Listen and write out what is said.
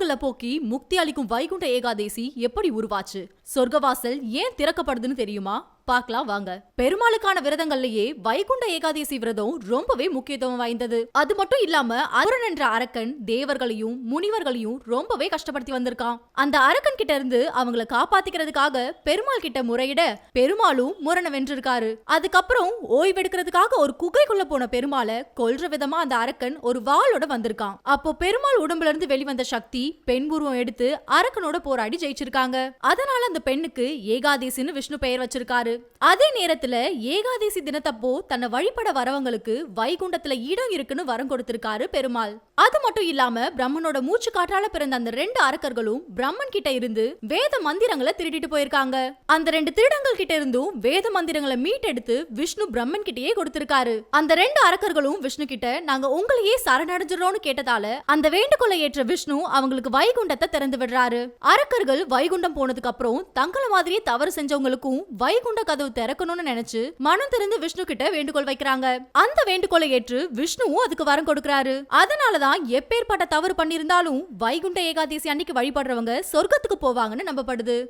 பாவங்களை போக்கி முக்தி அளிக்கும் வைகுண்ட ஏகாதேசி எப்படி உருவாச்சு? சொர்க்கவாசல் ஏன் திறக்கப்படுதுன்னு தெரியுமா? பார்க்கலாம் வாங்க. பெருமாளுக்கான விரதங்கள்லயே வைகுண்ட ஏகாதசி விரதம் ரொம்பவே முக்கியத்துவம் வாய்ந்தது. அது மட்டும் இல்லாம அருண் என்ற அரக்கன் தேவர்களையும் முனிவர்களையும் ரொம்பவே கஷ்டப்படுத்தி வந்திருக்கான். அந்த அரக்கன் கிட்ட இருந்து அவங்கள காப்பாத்திக்கிறதுக்காக பெருமாள் கிட்ட முறையிட பெருமாளும் முரண வென்றிருக்காரு. அதுக்கப்புறம் ஓய்வெடுக்கிறதுக்காக ஒரு குகைக்குள்ள போன பெருமாளை கொல்ற விதமா அந்த அரக்கன் ஒரு வாளோட வந்திருக்கான். அப்போ பெருமாள் உடம்புல இருந்து வெளிவந்த சக்தி பெண் உருவம் எடுத்து அரக்கனோட போராடி ஜெயிச்சிருக்காங்க. அதனால அந்த பெண்ணுக்கு ஏகாதேசின்னு விஷ்ணு பெயர் வச்சிருக்காரு. அதே நேரத்துல ஏகாதேசி தினத்தப்போ தன்னை வழிபட வரவங்களுக்கு வைகுண்டத்துல இடம் இருக்குன்னு வரம் கொடுத்திருக்காரு பெருமாள். அது மட்டும் இல்லாம பிரம்மனோட மூச்சு காற்றால பிறந்த அந்த ரெண்டு அரக்கர்களும் பிரம்மன் கிட்ட இருந்து வேத மந்திரங்களை திருடிட்டு போயிருக்காங்க. அந்த ரெண்டு திருடங்கள் கிட்ட இருந்தும் வேத மந்திரங்களை மீட்டெடுத்து விஷ்ணு பிரம்மன் கிட்டயே கொடுத்திருக்காரு. அந்த ரெண்டு அரக்கர்களும் விஷ்ணு கிட்ட நாங்க உங்களையே சரணடைஞ்சிடறோம்னு கேட்டதால அந்த வேண்டுகோளை ஏற்ற விஷ்ணு அவங்களுக்கு வைகுண்டத்தை திறந்து விடுறாரு. அரக்கர்கள் வைகுண்டம் போனதுக்கு அப்புறம் தங்களை மாதிரியே தவறு செஞ்சவங்களுக்கும் வைகுண்ட கதவு திறக்கணும்னு நினைச்சு மனம் திறந்து விஷ்ணு கிட்ட வேண்டுகோள் வைக்கிறாங்க. அந்த வேண்டுகோளை ஏற்று விஷ்ணுவும் அதுக்கு வரம் கொடுக்கறாரு. அதனாலதான் எப்பேற்பட்ட தவறு பண்ணியிருந்தாலும் வைகுண்ட ஏகாதசி அன்னைக்கு வழிபடுறவங்க சொர்க்கத்துக்கு போவாங்கன்னு நம்பப்படுது.